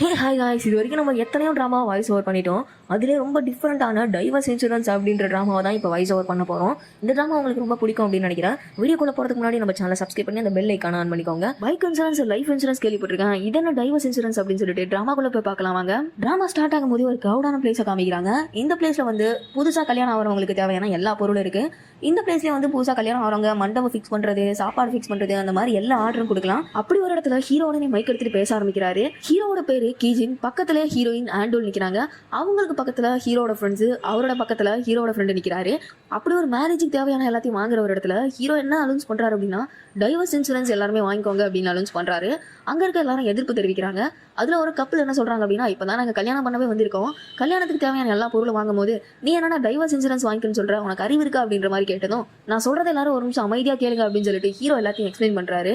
Hey hi guys இது வரைக்கும் நம்ம எத்தனையோ ட்ராமா வாய்ஸ் ஓவர் பண்ணிட்டோம். அதிலே ரொம்ப டிஃப்ரெண்ட்டான டைவர்ஸ் இன்சூரன்ஸ் அப்படின்ற ட்ராமாவை தான் இப்போ வாய்ஸ் ஓவர் பண்ண போகிறோம் இந்த ட்ராமா உங்களுக்கு ரொம்ப பிடிக்கும் அப்படின்னு நினைக்கிறேன். வீடியோக்குள்ள போகிறதுக்கு முன்னாடி நம்ம சேனலை சப்ஸ்கிரைப் பண்ணி அந்த பெல் ஐக்கான ஆன் பண்ணிக்கோங்க. பைக் இன்சூரன்ஸ் லைஃப் இன்சூரன்ஸ் கேள்விப்பட்டிருக்கேன். இதென்ன டைவர்ஸ் இன்சூரன்ஸ் அப்படின்னு சொல்லிட்டு ட்ராமாக்குள்ள போய் பார்க்கலாம் வாங்க. ட்ராமா ஸ்டார்ட் ஆகும்போது ஒரு க்ரௌடான பிளேஸை காமிக்கிறாங்க. இந்த பிளேஸில் வந்து புதுசாக கல்யாணம் ஆகிறவங்களுக்கு தேவையான எல்லா பொருளும் இருக்குது இந்த பிளேஸ்லேயே வந்து புதுசாக கல்யாணம் ஆகிறவங்க மண்டபம் ஃபிக்ஸ் பண்ணுறது சாப்பாடு ஃபிக்ஸ் பண்ணுறது அந்த மாதிரி எல்லா ஆர்டரும் கொடுக்கலாம். அப்படி ஒரு இடத்துல ஹீரோ உடனே மைக் எடுத்துட்டு பேச ஆரம்பிக்கிறாரு. ஹீரோட பேரு கீஜின் பக்கத்துல ஹீரோயின் ஆண்டோல் நிக்கிறாங்க. அவங்களுக்கு பக்கத்துல ஹீரோட ஃப்ரெண்ட்ஸ் அவரோட பக்கத்துல ஹீரோட ஃப்ரெண்டு நிக்கிறாரு. அப்படி ஒரு மேரேஜுக்கு தேவையான எல்லாத்தையும் வாங்குற ஒரு இடத்துல ஹீரோ என்ன அலௌன்ஸ் பண்றாரு அப்படின்னா டைவர்ஸ் இன்சூரன்ஸ் எல்லாருமே வாங்கிக்கோங்க அப்படின்னு அலௌன்ஸ் பண்றாரு. அங்க இருக்க எல்லாரும் எதிர்ப்பு தெரிவிக்கிறாங்க. அதுல ஒரு கப்பல் என்ன சொல்றாங்க அப்படின்னா இப்பதான் நாங்க கல்யாணம் பண்ணவே வந்திருக்கோம். கல்யாணத்துக்கு தேவையான எல்லா பொருளும் வாங்கும் போது நீ என்னன்னா டைவர்ஸ் இன்சூரன்ஸ் வாங்கிக்கணும்னு சொல்ற? உனக்கு அறிவு இருக்கா அப்படின்ற மாதிரி கேட்டதும் நான் சொல்றது எல்லாரும் ஒரு நிமிஷம் அமைதியா கேளுங்க அப்படின்னு சொல்லிட்டு ஹீரோ எல்லாத்தையும் எக்ஸ்பிளைன் பண்றாரு.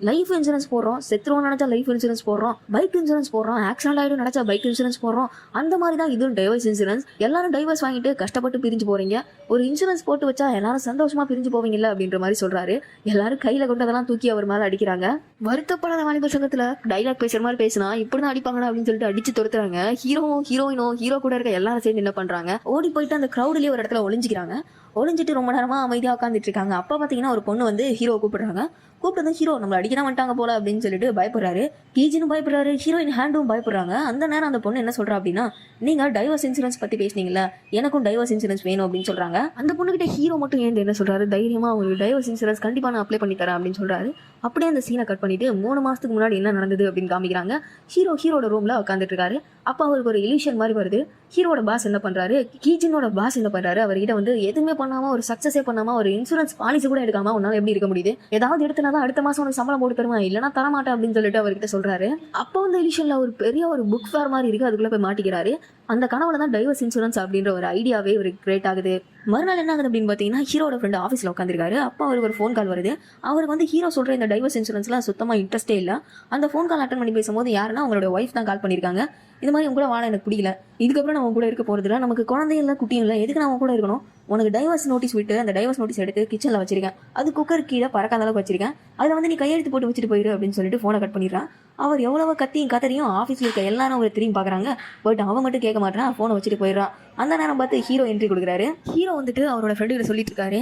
லைஃப் இன்சூரன்ஸ் போடுறோம் செத்துருவோம் நினச்சா லைஃப் இன்சூரன்ஸ் போடுறோம் பைக் இன்சூரன்ஸ் போடுறோம் ஆக்சிடென்ட் ஆகிடும் நினச்சா பைக் இன்சூரன்ஸ் போடுறோம். அந்த மாதிரி தான் இதுவும் டைவர்ஸ் இன்சூரன்ஸ் எல்லாரும் டைவர்ஸ் வாங்கிட்டு கஷ்டப்பட்டு பிரிஞ்சு போறீங்க. ஒரு இன்சூரன்ஸ் போட்டு வச்சா எல்லாரும் சந்தோஷமா பிரிஞ்சு போவீங்கல்ல அப்படின்ற மாதிரி சொல்றாரு. எல்லாரும் கையில கொண்டதெல்லாம் தூக்கி அவர் மேல அடிக்கிறாங்க. வருத்தப்படாத வாலிபர் சங்கத்துல டைலாக் பேசுற மாதிரி பேசினா இப்படிதான் அடிப்பாங்கடா அப்படின்னு சொல்லிட்டு அடிச்சு துரத்துறாங்க. ஹீரோவும் ஹீரோயினும் ஹீரோ கூட இருக்க எல்லாரும் சேர்ந்து என்ன பண்றாங்க? ஓடி போயிட்டு அந்த க்ரௌட்லயே ஒரு இடத்துல ஒளிஞ்சிக்கிறாங்க. ஒளிஞ்சிட்டு ரொம்ப நேரமா அமைதியா உட்காந்துட்டு இருக்காங்க. அப்ப பாத்தீங்கன்னா ஒரு பொண்ணு வந்து ஹீரோ கூப்பிடுறாங்க. கூப்பிட்டு ஹீரோ நம்மள அடிக்கலாம் வந்துட்டாங்க போல அப்படின்னு சொல்லிட்டு பயப்படுறாரு. கீஜினும் பயப்படுறாரு ஹீரோயின் ஹேண்டும் பயப்படுறாங்க. அந்த நேரம் அந்த பொண்ணு என்ன சொல்றா அப்படின்னா நீங்க டைவர்ஸ் இன்சூரன்ஸ் பத்தி பேசுனீங்கல்ல எனக்கும் டைவர்ஸ் இன்சூரன்ஸ் வேணும் அப்படின்னு சொல்றாங்க. அந்த பொண்ணுகிட்ட ஹீரோ மட்டும் ஏன் என்ன சொல்றாரு? தைரியமா ஒரு டைவர்ஸ் இன்சூரன்ஸ் கண்டிப்பா நான் அப்ளை பண்ணி தரேன் அப்படின்னு சொல்றாரு. அப்படியே அந்த சீனை கட் பண்ணிட்டு மூணு மாசத்துக்கு முன்னாடி என்ன நடந்தது அப்படின்னு காமிக்கிறாங்க. ஹீரோ ஹீரோட ரூம்ல உட்காந்துட்டு இருக்காரு அப்ப அவருக்கு ஒரு இலியூஷன் மாதிரி வருது. ஹீரோட பாஸ் என்ன பண்றாரு? கீஜினோட பாஸ் என்ன பண்றாரு? அவர்கிட்ட வந்து எதுவுமே பண்ணாம ஒரு சக்சஸே பண்ணாம ஒரு இன்சூரன்ஸ் பாலிசி கூட எடுக்காம உன்னால எப்படி இருக்க முடியுது? ஏதாவது எடுத்தனா தான் அடுத்த மாசம் உனக்கு சம்பளம் போட்டு தருவேன். இல்லைனா தரமாட்டேன் அப்படின்னு சொல்லிட்டு அவர்கிட்ட சொல்றாரு. அப்போ வந்து இலியூஷன்ல ஒரு பெரிய ஒரு புக் ஃபேர் மாதிரி இருக்கு. அதுக்குள்ள போய் மாட்டிக்கிறாரு. அந்த கனவுல தான் டைவர்ஸ் இன்சூரன்ஸ் அப்படின்ற ஒரு ஐடியாவே ஒரு கிரியேட் ஆகுது. மறுநாள் என்ன ஆகுது அப்படின்னு பார்த்தீங்கன்னா ஹீரோட ஃப்ரெண்ட் ஆஃபீஸில் உட்காந்துருக்காரு அப்போ அவருக்கு ஒரு ஃபோன் கால் வருது. அவருக்கு வந்து ஹீரோ சொல்கிற இந்த டைவர்ஸ் இன்சூரன்ஸ்லாம் சுத்தமாக இன்ட்ரெஸ்டே இல்லை. அந்த ஃபோன் கால் அட்டன் பண்ணி பேசும்போது யாருன்னா அவங்களோட ஒய்ஃப் தான் கால் பண்ணியிருக்காங்க. இது மாதிரி உங்க கூட வாழ எனக்கு பிடிக்கல. இதுக்கப்புறம் நம்ம கூட இருக்க போகிறது நமக்கு குழந்தை இல்லை குட்டியும் இல்லை. எதுக்கு நான் கூட இருக்கணும்? உனக்கு டைவர்ஸ் நோட்டீஸ் விட்டு அந்த டைவர்ஸ் நோட்டீஸ் எடுத்து கிச்சனில் வச்சிருக்கேன். அது குக்கர் கீழே பறக்காத அளவுக்கு வச்சிருக்கேன். அதில் வந்து நீ கையெழுத்து போட்டு வச்சுட்டு போயிடு அப்படின்னு சொல்லிட்டு ஃபோனை கட் பண்ணிடுறான். அவர் எவ்வளோ கத்தியும் கத்தரியும் ஆஃபீஸில் இருக்க எல்லாரும் ஒரு திரும்பி பார்க்குறாங்க. பட் அவன் மட்டும் கேட்க மாட்டான் ஃபோனை வச்சுட்டு போயிடுறான். அந்த நேரம் பார்த்து ஹீரோ என்ட்ரி கொடுக்குறாரு. ஹீரோ வந்துட்டு அவரோட ஃப்ரெண்டு சொல்லிட்டு இருக்காரு.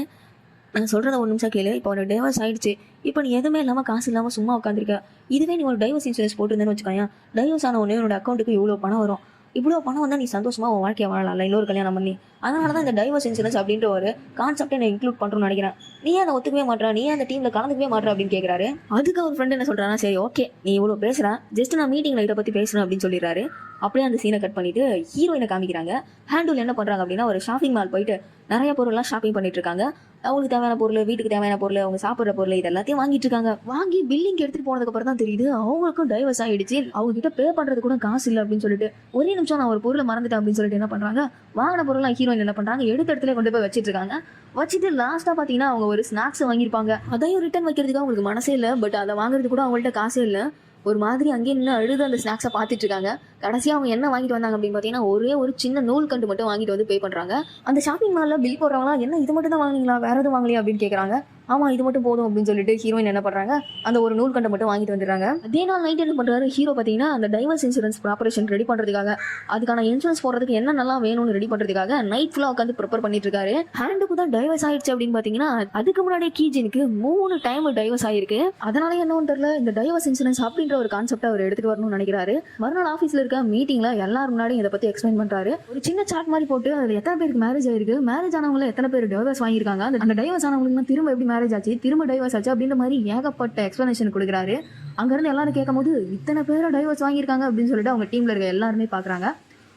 நான் சொல்கிறத ஒரு நிமிஷம் கேளு. இப்போ ஒரு டைவர்ஸ் ஆயிடுச்சு. இப்போ நீ எதுவுமே இல்லாமல் காசு இல்லாமல் சும்மா உட்காந்துருக்க இதுவே நீ ஒரு டைவர்ஸ் இன்சூரன்ஸ் போட்டுருந்தேன்னு வச்சுக்கோயா டைவர்ஸ் ஆன உடனே உன்னோட அக்கௌண்ட்டுக்கு இவ்வளோ பணம் வரும். இவ்வளோ பணம் வந்தால் நீ சந்தோஷமா உன் வாழ்க்கையை வாழலாம்ல? இன்னொரு கல்யாணம் பண்ணி. அதனால தான் இந்த டைவர்ஸ் இன்சூரன்ஸ் அப்படின்ற ஒரு கான்செப்டை நான் இன்க்ளூட் பண்ணுறோம்னு நினைக்கிறேன். நீ அதை ஒத்துக்கவே மாட்டா நீ அந்த டீமில் கலந்துக்கவே மாட்டா அப்படின்னு கேட்குறாரு அதுக்கு அவர் ஃப்ரெண்ட் என்ன சொல்கிறானா சரி ஓகே நீ இவ்வளோ பேசுகிறேன் ஜஸ்ட் நான் மீட்டிங்கில் இதை பற்றி பேசுகிறேன் அப்படின்னு சொல்லிடுறாரு. அப்படியே அந்த சீனை கட் பண்ணிட்டு ஹீரோயினை காமிக்கிறாங்க. ஹேண்டில் என்ன பண்ணுறாங்க அப்படின்னா ஒரு ஷாப்பிங் மால் போயிட்டு நிறைய பொருள்லாம் ஷாப்பிங் பண்ணிட்டு இருக்காங்க. அவங்களுக்கு தேவையான பொருள் வீட்டுக்கு தேவையான பொருள் அவங்க சாப்பிட்ற பொருள் இது எல்லாத்தையும் வாங்கிட்டு இருக்காங்க. வாங்கி பில்லிங் எடுத்துட்டு போனதுக்கு அப்புறம் தான் தெரியுது அவங்களுக்கும் டைவர்ஸ் ஆயிடுச்சு. அவங்க கிட்ட பே பண்றது கூட காசு இல்லை அப்படின்னு சொல்லிட்டு ஒரே நிமிஷம் நான் ஒரு பொருளை மறந்துட்டேன் அப்படின்னு சொல்லிட்டு என்ன பண்றாங்க? வாங்கின பொருள்லாம் ஹீரோயின் என்ன பண்றாங்க? எடுத்த இடத்துல கொண்டு போய் வச்சிட்டு இருக்காங்க. வச்சுட்டு லாஸ்டா பாத்தீங்கன்னா அவங்க ஒரு ஸ்நாக்ஸ் வாங்கியிருப்பாங்க. அதையும் ரிட்டர்ன் வைக்கிறதுக்கு அவங்களுக்கு மனசே இல்லை பட் அதை வாங்குறது கூட அவங்கள்ட்ட காசே இல்லை. ஒரு மாதிரி அங்கேயே நின்று அழுது அந்த ஸ்நாக்ஸை பார்த்துட்டு இருக்காங்க. கடைசியாக அவங்க என்ன வாங்கிட்டு வந்தாங்க அப்படின்னு பார்த்தீங்கன்னா ஒரே ஒரு சின்ன நூல் கண்டு மட்டும் வாங்கிட்டு வந்து பே பண்ணுறாங்க அந்த ஷாப்பிங் மாலில் பில் போடுறவங்களாம் என்ன இது மட்டும் தான் வாங்கினீங்களா? வேற எதுவும் வாங்கலையா? அப்படின்னு கேட்குறாங்க ஆமா இது மட்டும் போதும் அப்படின்னு சொல்லிட்டு ஹீரோயின் என்ன பண்றாங்க? அந்த ஒரு நூல் கண்டை மட்டும் வாங்கிட்டு வந்துடுறாங்க. அதே நாள் நைட் என்ன பண்றாரு? ஹீரோ பார்த்தீங்கன்னா அந்த டைவர்ஸ் இன்சூரன்ஸ் ப்ராப்பரேஷன் ரெடி பண்றதுக்காக அதுக்கான இன்சூரன்ஸ் போடுறதுக்கு என்ன நல்லா வேணும்னு ரெடி பண்றதுக்காக நைட் ஃபுல்லா உட்காந்து ப்ரிப்பேர் பண்ணிட்டு இருக்காரு. ஹேண்டுக்கு தான் டைவர்ஸ் ஆயிடுச்சு அப்படின்னு பார்த்தீங்கன்னா அதுக்கு முன்னாடியே கீஜினுக்கு மூணு டைம் டைவர்ஸ் ஆயிருக்கு. அதனால என்னன்னு தெரியல இந்த டைவர்ஸ் இன்சூரன்ஸ் அப்படின்ற ஒரு கான்செப்ட் அவர் எடுத்துட்டு வரணும்னு நினைக்கிறாரு. மறுநாள் ஆஃபீஸில் இருக்க மீட்டிங்ல எல்லாரும் முன்னாடி இதை பத்தி எக்ஸ்பிளைன் பண்றாரு. ஒரு சின்ன சார்ட் மாதிரி போட்டு அதுல எத்தனை பேருக்கு மேரேஜ் ஆயிருக்கு? மேரேஜ் ஆனவங்கள எத்தனை பேர் டைவர்ஸ் வாங்கியிருக்காங்க? அந்த- அந்த டைவர்ஸ் ஆனவங்களுக்கு திரும்ப எப்படி மேரேஜ் ஆச்சு திரும்ப டைவர்ஸ் ஆச்சு அப்படின்ற மாதிரி ஏகப்பட்ட எக்ஸ்ப்ளனேஷன் கொடுக்குறாரு. அங்கேருந்து எல்லாரும் கேட்கும்போது இத்தனை பேரை டைவர்ஸ் வாங்கியிருக்காங்க அப்படின்னு சொல்லிட்டு அவங்க டீமில் இருக்க எல்லாருமே பார்க்குறாங்க.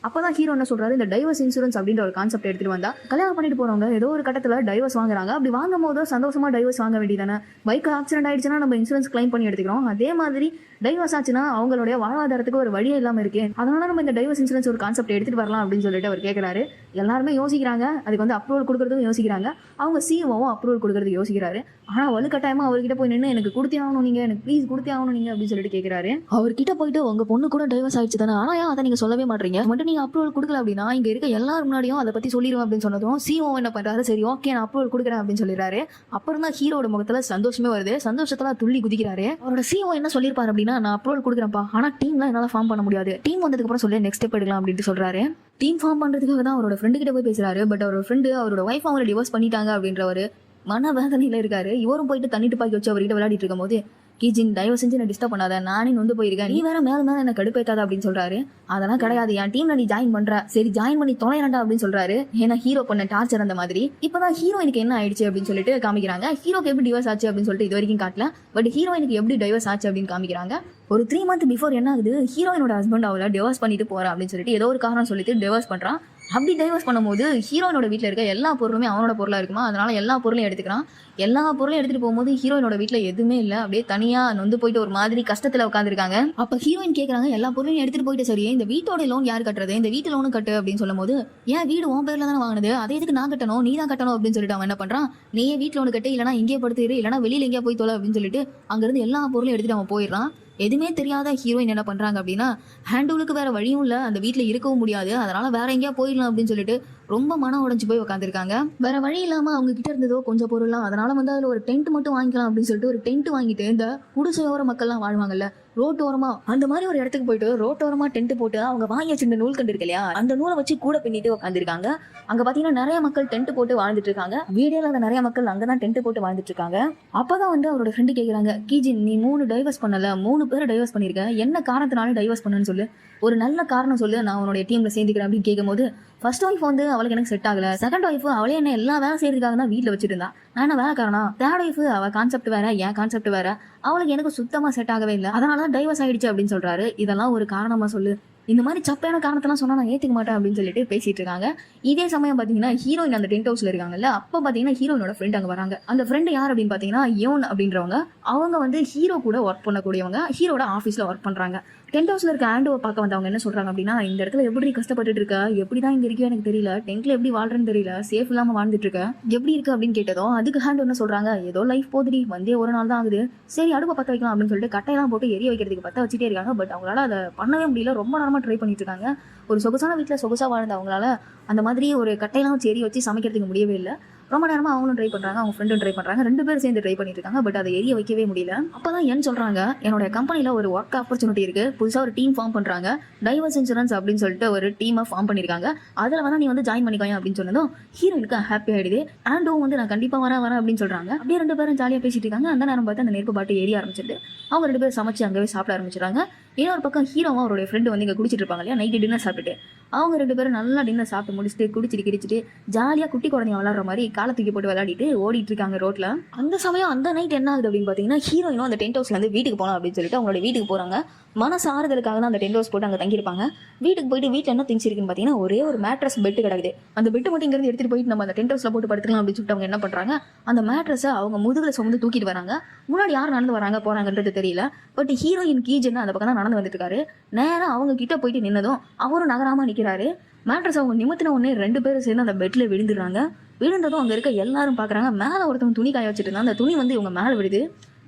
அப்போ அப்பதான் ஹீரோ என்ன சொல்றாரு? இந்த டைவர்ஸ் இன்சூரன்ஸ் அப்படின்ற ஒரு கான்செப்ட் எடுத்துட்டு வந்தா கல்யாணம் பண்ணிட்டு போறவங்க ஏதோ ஒரு கட்டத்துல டைவர்ஸ் வாங்குறாங்க. அப்படி வாங்கும் போது சந்தோஷமா டைவர்ஸ் வாங்க வேண்டியதானே பைக் ஆக்சிடென்ட் ஆயிடுச்சுன்னா நம்ம இன்சூரன்ஸ் கிளைம் பண்ணி எடுத்துக்கிறோம். அதே மாதிரி டைவர்ஸ் ஆச்சுன்னா அவங்களுடைய வாழ்வாதாரத்துக்கு ஒரு வழியே இல்லாம இருக்கு. அதனால நம்ம இந்த டைவர்ஸ் இன்சூரன்ஸ் ஒரு கான்செப்ட் எடுத்துட்டு வரலாம் அப்படின்னு சொல்லிட்டு அவர் கேட்கிறாரு எல்லாருமே யோசிக்கிறாங்க. அதுக்கு வந்து அப்ரூவல் கொடுக்கறதும் யோசிக்கிறாங்க. அவங்க சிஓவும் அப்ரூவல் கொடுக்கறதுக்கு யோசிக்கிறாரு. ஆனா வலுக்கட்டாயமாக அவர்கிட்ட போய் நின்று எனக்கு கொடுத்தே ஆகணும் நீங்க எனக்கு ப்ளீஸ் கொடுத்தே ஆகணும் நீங்க அப்படின்னு சொல்லிட்டு கேட்குறாரு அவர்கிட்ட போயிட்டு உங்க பொண்ணு கூட டைவர்ஸ் ஆயிடுச்சு தானே ஆனா ஏன் அதை நீங்க சொல்லவே மாட்டீங்க மட்டும் நீங்க அப்ரூவல் கொடுக்கல அப்படின்னா இங்க இருக்க எல்லாரும் முன்னாடியும் அதை பத்தி சொல்லிடுவேன் அப்படின்னு சொன்னதும் சிஓ என்ன பண்றாரு சரி ஓகே நான் அப்ரூவல் கொடுக்குறேன் அப்படின்னு சொல்லிடுறாரு. அப்புறம் தான் ஹீரோட முகத்துல சந்தோஷமே வருது. சந்தோஷத்துல துள்ளி குதிக்கிறாரு. அவரோட சிஓ என்ன சொல்லியிருப்பாரு அப்படின்னா நான் அப்ரூவல் கொடுக்குறேன்ப்பா ஆனா டீம்லாம் என்னால ஃபார்ம் பண்ண முடியாது. டீம் வந்ததுக்கு அப்புறம் சொல்லி நெக்ஸ்ட் ஸ்டெப் எடுக்கலாம் அப்படின்ட்டு சொல்றாரு. டீம் ஃபார்ம் பண்றதுக்காக தான் அவரோட ஃப்ரெண்டு கிட்ட போய் பேசுறாரு. பட் அவரோட ஃப்ரெண்டு அவரோட ஒய்ஃப் அவங்களை டிவோர்ஸ் பண்ணிட்டாங்க அப்படின்றவர் மன வேதனையில் இருக்காரு. இவரும் போயிட்டு தண்ணி துப்பாக்கி வச்சு அவர்கிட்ட விளையாடிட்டு இருக்கும் போது கீஜின் தயவு செஞ்சு என்ன டிஸ்டர்ப் பண்ணாத. நானே நொந்து போயிருக்கேன். நீ வேற மேல மேல என்ன கடுப்பேத்தாத அப்படின்னு சொல்றாரு. அதெல்லாம் கிடையாது. என் டீம்ல நீ ஜாயின் பண்ற. சரி ஜாயின் பண்ணி தொலைறண்டா அப்படின்னு சொல்றாரு. ஏன்னா ஹீரோ பண்ண டார்ச்சர் அந்த மாதிரி. இப்பதான் ஹீரோயினுக்கு என்ன ஆயிடுச்சு அப்படின்னு சொல்லிட்டு காமிக்கிறாங்க. ஹீரோக்கு எப்படி டிவர்ஸ் ஆச்சு அப்படின்னு சொல்லிட்டு இது வரைக்கும் காட்டல. பட் ஹீரோயினுக்கு எப்படி டைவர்ஸ் ஆச்சு அப்படின்னு காமிக்கிறாங்க. ஒரு த்ரீ மந்த் பிஃபோர் என்ன ஆகுது? ஹீரோயினோட ஹஸ்பண்ட் அவளை டிவர்ஸ் பண்ணிட்டு போறா அப்படின்னு சொல்லிட்டு ஏதோ ஒரு காரணம் சொல்லிட்டு டிவர்ஸ் பண்றான். அப்படி டைவர்ஸ் பண்ணும்போது ஹீரோயினோட வீட்டில் இருக்க எல்லா பொருளுமே அவனோட பொருளாக இருக்குமா? அதனால எல்லா பொருளையும் எடுத்துக்கிறான். எல்லா பொருளையும் எடுத்துட்டு போகும்போது ஹீரோயினோட வீட்டில் எதுவுமே இல்லை. அப்படியே தனியாக நொந்து போயிட்டு ஒரு மாதிரி கஷ்டத்தில் உட்காந்துருக்காங்க அப்போ ஹீரோயின் கேட்குறாங்க எல்லா பொருளையும் எடுத்துகிட்டு போயிட்டு சரி இந்த வீட்டோட லோன் யார் கட்டுறது? இந்த வீட்டு லோனு கட்டு அப்படின்னு சொல்லும்போது ஏன் வீடு உன் பேரில் தானே வாங்கினது? அதை எதுக்கு நான் கட்டணும்? நீ தான் கட்டணும் அப்படின்னு சொல்லிட்டு அவன் என்ன பண்ணுறான் நீயே வீட்டில் லோனு கட்டு இல்லைனா இங்கே படுத்துரு இல்லைனா வெளியில் எங்கேயா போய் தோல அப்படின்னு சொல்லிட்டு அங்கேருந்து எல்லா பொருளையும் எடுத்துகிட்டு அவன் போயிடுறான். எதுவுமே தெரியாத ஹீரோயின் என்ன பண்றாங்க அப்படின்னா ஹேண்டூலுக்கு வேற வழியும் இல்லை அந்த வீட்டில் இருக்கவும் முடியாது. அதனால வேற எங்கேயா போயிடலாம் அப்படின்னு சொல்லிட்டு ரொம்ப மனம் உடைஞ்சு போய் உட்காந்துருக்காங்க வேற வழி இல்லாம அவங்க கிட்ட இருந்ததோ கொஞ்சம் பொருள்லாம் அதனால வந்து அதுல ஒரு டென்ட் மட்டும் வாங்கிக்கலாம் அப்படின்னு சொல்லிட்டு ஒரு டென்ட் வாங்கிட்டு இந்த குடிசையோர மக்கள்லாம் வாழ்வாங்கல்ல ரோட்டோரமா அந்த மாதிரி ஒரு இடத்துக்கு போயிட்டு ரோட்டோரமா டென்ட் போட்டு அவங்க வாங்கி வச்சிருந்த நூல் கண்டு இருக்கு இல்லையா அந்த நூலை வச்சு கூட பின்னிட்டு உட்காந்துருக்காங்க அங்க பாத்தீங்கன்னா நிறைய மக்கள் டென்ட் போட்டு வாழ்ந்துட்டு இருக்காங்க. வீடியோல அந்த நிறைய மக்கள் அங்கதான் டென்ட் போட்டு வாழ்ந்துட்டு இருக்காங்க. அப்பதான் வந்து அவரோட ஃப்ரெண்டு கேக்குறாங்க கீஜி நீ மூணு டைவர்ஸ் பண்ணல மூணு பேரை டைவர்ஸ் பண்ணிருக்க என்ன காரணத்தினால டைவர்ஸ் பண்ணுன்னு சொல்லு. ஒரு நல்ல காரணம் சொல்லு நான் உன்னுடைய டீம்ல சேர்ந்துக்கிறேன் அப்படின்னு கேட்கும்போது ஃபர்ஸ்ட் ஒய்ஃப் வந்து அவளுக்கு எனக்கு செட் ஆகல. செகண்ட் ஒய்ஃப் அவளே என்ன எல்லா வேலை செய்யறதுக்காக தான் வீட்டில் வச்சிருந்தா. நான் என்ன வேலை காரணம் தேர்ட் ஒய்ஃப் அவ கான்செப்ட் வேற என் கான்செப்ட் வேற. அவளுக்கு எனக்கு சுத்தமா செட் ஆகவே இல்லை. அதனால தான் டைவர்ஸ் ஆயிடுச்சு அப்படின்னு சொல்றாரு. இதெல்லாம் ஒரு காரணமா சொல்லு. இந்த மாதிரி சப்பையான காரணத்தெல்லாம் சொன்னா நான் ஏத்துக்க மாட்டேன் அப்படின்னு சொல்லிட்டு பேசிட்டு இருக்காங்க. இதே சமயம் பாத்தீங்கன்னா ஹீரோயின் அந்த டென்ட் ஹவுஸ்ல இருக்காங்கல்ல அப்ப பாத்தீங்கன்னா ஹீரோயினோட ஃப்ரெண்ட் அங்க வராங்க. அந்த ஃப்ரெண்ட் யார் அப்படின்னு பாத்தீங்கன்னா யோன் அப்படின்றவங்க. அவங்க வந்து ஹீரோ கூட ஒர்க் பண்ணக்கூடியவங்க. ஹீரோட ஆஃபீஸில் ஒர்க் பண்றாங்க. டென்த் ஹவுஸ்ல இருக்க ஆண்டோவை பார்க்க வந்தவங்க என்ன சொல்றாங்க அப்படின்னா இந்த இடத்துல எப்படி கஷ்டப்பட்டுட்டு இருக்க? எப்படி தான் இங்க இருக்கியோ எனக்கு தெரியல. டென்ட்ல எப்படி வாழ்றேன்னு தெரியல. சேஃப் இல்லாம வாழ்ந்துட்டு இருக்க. எப்படி இருக்கு அப்படின்னு கேட்டதும் அதுக்கு ஹேண்ட் என்ன சொல்றாங்க? ஏதோ லைஃப் போதுடி. வந்தே ஒரு நாள் தான் ஆகுது. சரி அடுப்பை பத்த வைக்கலாம் அப்படின்னு சொல்லிட்டு கட்டையெல்லாம் போட்டு எரிய வைக்கிறதுக்கு பத்த வச்சுட்டே இருக்காங்க. பட் அவங்களால அதை பண்ணவே முடியல. ரொம்ப நேரமா ட்ரை பண்ணிட்டு இருக்காங்க. ஒரு சொகுசான வீட்டில் சொகுசா வாழ்ந்த அவங்களால அந்த மாதிரி ஒரு கட்டையெல்லாம் வச்சு எரிய வச்சு சமைக்கிறதுக்கு முடியவே இல்லை. ரொம்ப நேரமா அவங்களும் ட்ரை பண்றாங்க அவங்க ஃப்ரெண்டும் ட்ரை பண்றாங்க. ரெண்டு பேரும் சேர்ந்து ட்ரை பண்ணிட்டு இருக்காங்க பட் அதை எரிய வைக்கவே முடியல. அப்பதான் என் சொல்றாங்க என்னோட கம்பெனில ஒரு ஒர்க் ஆப்பர்ச்சுனிட்டி இருக்கு. புதுசா ஒரு டீம் ஃபார்ம் பண்றாங்க. டைவர்ஸ் இன்சூரன்ஸ் அப்படின்னு சொல்லிட்டு ஒரு டீமை ஃபார்ம் பண்ணிருக்காங்க. அதுல வேணால் நீ வந்து ஜாயின் பண்ணிக்கோங்க அப்படின்னு சொன்னதும் ஹீரோயினுக்கு ஹாப்பி ஆயிடுது. ஆண்டும் வந்து நான் கண்டிப்பா வரேன் வரேன் அப்படின்னு சொல்றாங்க. அப்படியே ரெண்டு பேரும் ஜாலியா பேசிட்டு இருக்காங்க. அந்த நேரம் பார்த்து அந்த நெருப்பு பாட்டு எரிய ஆரம்பிச்சிட்டு அவங்க ரெண்டு பேரும் சமைச்சு அங்கவே சாப்பிட ஆரம்பிச்சிடுறாங்க. இன்னொரு பக்கம் ஹீரோவும் அவருடைய ஃப்ரெண்டு வந்து இங்கே குடிச்சிட்டு இருப்பாங்க இல்லையா? நைட்டு டின்னர் சாப்பிட்டுட்டு. அவங்க ரெண்டு பேரும் நல்லா டின்னர் சாப்பிட்டு முடிச்சுட்டு குடிச்சிட்டு கிடிச்சிட்டு ஜாலியாக குட்டி குழந்தைங்க விளாட்ற மாதிரி காலை தூக்கி போட்டு விளையாடிட்டு ஓடிட்டு இருக்காங்க ரோட்ல அந்த சமயம் அந்த நைட் என்ன ஆகுது அப்படின்னு பார்த்தீங்கன்னா ஹீரோயினும் அந்த டென்ட் ஹவுஸ்ல இருந்து வீட்டுக்கு போகலாம் அப்படின்னு சொல்லிட்டு அவங்களோட வீட்டுக்கு போறாங்க. மனசு ஆறுதலுக்காக தான் அந்த டென்ட் ஹவுஸ் போட்டு அங்கே தங்கியிருப்பாங்க. வீட்டுக்கு போயிட்டு வீட்டில் என்ன திங்ஸ் இருக்குன்னு பார்த்தீங்கன்னா ஒரே ஒரு மேட்ரஸ் பெட்டு கிடக்குது. அந்த பெட்டு மட்டும் இங்கேருந்து எடுத்துட்டு போயிட்டு நம்ம அந்த டென்ட் ஹவுஸில் போட்டு படுத்துக்கலாம் அப்படின்னு சொல்லிட்டு அவங்க என்ன பண்ணுறாங்க அந்த மேட்ரஸை அவங்க முதுகில் சுமந்து தூக்கிட்டு வராங்க. முன்னாடி யார் நடந்து வராங்க போகிறாங்கன்றது தெரியல. பட் ஹீரோயின் கீஜன் அந்த பக்கம் தான் நடந்து வந்துட்டு இருக்காரு அவங்க கிட்ட போயிட்டு நின்னதும் அவரும் நகராம நிற்கிறாரு மேட்ரஸ் அவங்க நிமித்தின உடனே ரெண்டு பேரும் சேர்ந்து அந்த பெட்டில் விழுந்துடுறாங்க. விழுந்ததும் அங்கே இருக்க எல்லாரும் பார்க்குறாங்க மேலே ஒருத்தவங்க துணி காய வச்சுட்டு இருந்தா அந்த துணி வந்து இவங்க மேலே விழுது.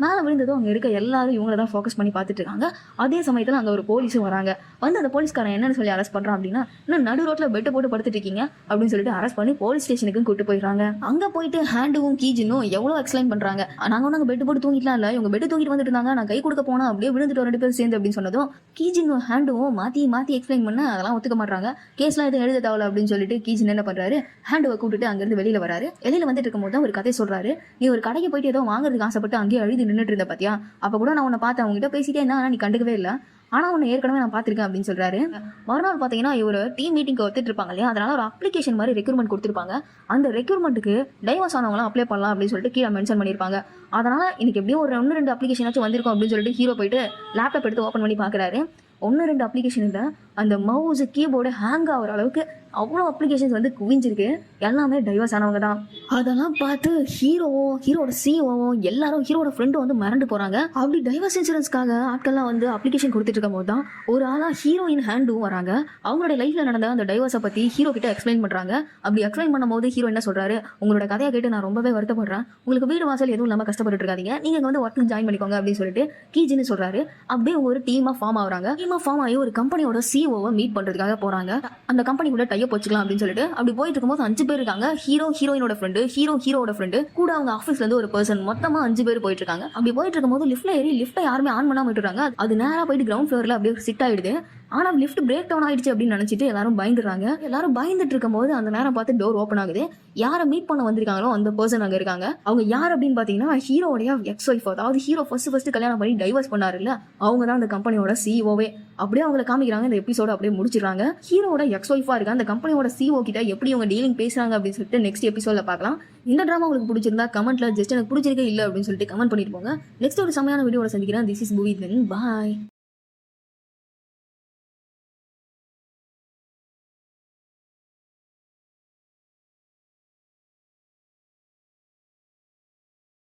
மேலே விழுந்ததும் அங்கே இருக்க எல்லாரும் இவங்கள தான் ஃபோக்கஸ் பண்ணி பார்த்துட்டு இருக்காங்க. அதே சமயத்தில் அங்கே ஒரு போலீஸும் வராங்க. வந்து அந்த போலீஸ்காரன் என்னன்னு சொல்லி அரெஸ்ட் பண்ணுறான் அப்படின்னா இன்னும் நடு ரோட்டில் பெட்டை போட்டு படுத்துட்டு இருக்கீங்க அப்படின்னு சொல்லிட்டு அரெஸ்ட் பண்ணி போலீஸ் ஸ்டேஷனுக்கும் கூட்டு போயிடுறாங்க. அங்கே போயிட்டு ஹேண்டுவும் கீஜினும் எவ்வளோ எக்ஸ்பிளைன் பண்ணுறாங்க நாங்கள் ஒன்று பெட்டு போட்டு தூங்கிட்டலாம் இல்லை. இவங்க பெட்டு தூங்கிட்டு வந்துட்டு இருந்தாங்க. நான் கை கொடுக்க போனால் அப்படியே விழுந்துட்டு ரெண்டு பேரும் சேர்ந்து அப்படின்னு சொன்னதும் கீஜினும் ஹேண்டுவும் மாற்றி மாற்றி எக்ஸ்பிளைன் பண்ண அதெல்லாம் ஒத்துக்க மாட்டாங்க கேஸ்லாம் எதுவும் எழுத தேவையில்ல அப்படின்னு சொல்லிட்டு கீஜின் என்ன பண்ணுறாரு ஹேண்டுவை கூப்பிட்டுட்டு அங்கேருந்து வெளியில் வராரு. வெளியில் வந்துட்டு இருக்கும்போது தான் ஒரு கதை சொல்கிறாரு நீ ஒரு கடைக்கு போயிட்டு ஏதோ வாங்குறதுக்கு ஆசைப்பட்டு அங்கேயே அழுது நின்றுட்டு இருந்த பாத்தியா? அப்போ கூட நான் உன்னை பார்த்தேன். அவங்ககிட்ட பேசிட்டே என்ன ஆனால் நீ கண்டுக்கவே இல்லை. ஆனால் உன்னை ஏற்கனவே நான் பார்த்துருக்கேன் அப்படின்னு சொல்றாரு. மறுநாள் பார்த்தீங்கன்னா இவர் டீம் மீட்டிங்க்கு ஒத்துட்டு இருப்பாங்க இல்லையா? அதனால ஒரு அப்ளிகேஷன் மாதிரி ரெக்யூர்மெண்ட் கொடுத்துருப்பாங்க. அந்த ரெக்யூர்மெண்ட்டுக்கு டைவர்ஸ் ஆனவங்களாம் அப்ளை பண்ணலாம் அப்படின்னு சொல்லிட்டு கீழே மென்ஷன் பண்ணியிருப்பாங்க. அதனால இன்னைக்கு எப்படியும் ஒரு ஒன்று ரெண்டு அப்ளிகேஷனாச்சும் வந்திருக்கும் அப்படின்னு சொல்லிட்டு ஹீரோ போயிட்டு லேப்டாப் எடுத்து ஓப்பன் பண்ணி பார்க்குறாரு ஒன்று ரெண்டு அப்ளிகேஷன் இல்லை அந்த மவுஸ் கீபோர்டு ஹேங் ஆகிற அளவுக்கு அவ்வளோ அப்ளிகேஷன்ஸ் வந்து குவிஞ்சிருக்கு. எல்லாமே டைவர்ஸ் ஆனவங்க தான். அதெல்லாம் பார்த்து ஹீரோவோ ஹீரோட சிஓவோ எல்லாரும் ஹீரோட ஃப்ரெண்டும் வந்து மறந்து போகிறாங்க அப்படி டைவர்ஸ் இன்சூரன்ஸ்க்காக ஆட்கள்லாம் வந்து அப்ளிகேஷன் கொடுத்துட்டு இருக்கும் போது தான் ஒரு ஆளாக ஹீரோயின் ஹேண்டும் வராங்க. அவங்களோட லைஃப்பில் நடந்த அந்த டைவர்ஸை பற்றி ஹீரோ கிட்ட எக்ஸ்பிளைன் பண்ணுறாங்க அப்படி எக்ஸ்பிளைன் பண்ணும்போது ஹீரோ என்ன சொல்கிறாரு உங்களோட கதையை கேட்டு நான் ரொம்பவே வருத்தப்படுறேன். உங்களுக்கு வீடு வாசல் எதுவும் இல்லாமல் கஷ்டப்பட்டு இருக்காதீங்க. நீங்கள் வந்து ஒர்க்கு ஜாயின் பண்ணிக்கோங்க அப்படின்னு சொல்லிட்டு கீஜின்னு சொல்கிறாரு அப்படியே ஒரு டீமாக ஃபார்ம் ஆகுறாங்க. டீமாக ஃபார்ம் ஆகி ஒரு கம்பெனியோட சிஓவை மீட் பண்ணுறதுக்காக போகிறாங்க அந்த கம்பெனிக்குள்ள டைப் போச்சுக்கலாம் அப்படின்னு சொல்லிட்டு அப்படி போயிட்டு இருக்கும்போது அஞ்சு பேர் இருக்காங்க. ஹீரோ ஹீரோயினோட ஃப்ரெண்டு ஹீரோ ஹீரோட ஃப்ரெண்டு கூட அவங்க ஆஃபீஸ்ல இருந்து ஒரு பர்சன் மொத்தமா அஞ்சு பேர் போயிட்டு இருக்காங்க அப்படி போயிட்டு இருக்கும்போது லிஃப்ட்ல ஏறி லிஃப்ட்டை யாருமே ஆன் பண்ணாம விட்டுறாங்க. அது நேரா போயிட்டு கிரவுண்ட் ஃப்ளோர்ல அப்படியே சிட் ஆயிடுது. ஆனா லிஃப்ட் பிரேக் டவுன் ஆயிடுச்சு அப்படின்னு நினைச்சிட்டு எல்லாரும் பயந்துறாங்க எல்லாரும் பயந்துட்டு இருக்கும்போது அந்த நேரம் பார்த்து டோர் ஓப்பன் ஆகுது. யாரை மீட் பண்ண வந்திருக்காங்களோ அந்த பர்சன் அங்க இருக்காங்க. அவங்க யார் அப்படின்னு பாத்தீங்கன்னா ஹீரோடைய எக்ஸ் ஒய்ஃப் அதாவது ஹீரோ ஃபர்ஸ்ட் ஃபர்ஸ்ட் கல்யாணம் பண்ணி டைவர்ஸ் பண்ணாருல்ல அவங்க தான் அந்த கம்பெனியோட சிஓவே அப்படியே அவங்களை காமிக்கிறாங்க. இந்த எபிசோட அப்படியே முடிச்சிடுறாங்க. ஹீரோட எக்ஸ் ஒய்ஃபா இருக்க அந்த கம்பெனியோட சிஓ கிட்ட எப்படி அவங்க டீலிங் பேசுறாங்க அப்படின்னு சொல்லிட்டு நெக்ஸ்ட் எபிசோட பார்க்கலாம். இந்த ட்ராமா உங்களுக்கு பிடிச்சிருந்தா கமெண்ட்ல ஜஸ்ட் எனக்கு பிடிச்சிருக்கே இல்லை அப்படின்னு சொல்லிட்டு கமெண்ட் பண்ணிட்டு போங்க. நெக்ஸ்ட் ஒரு செமையான வீடியோட சந்திக்கிறேன். This is movie then bye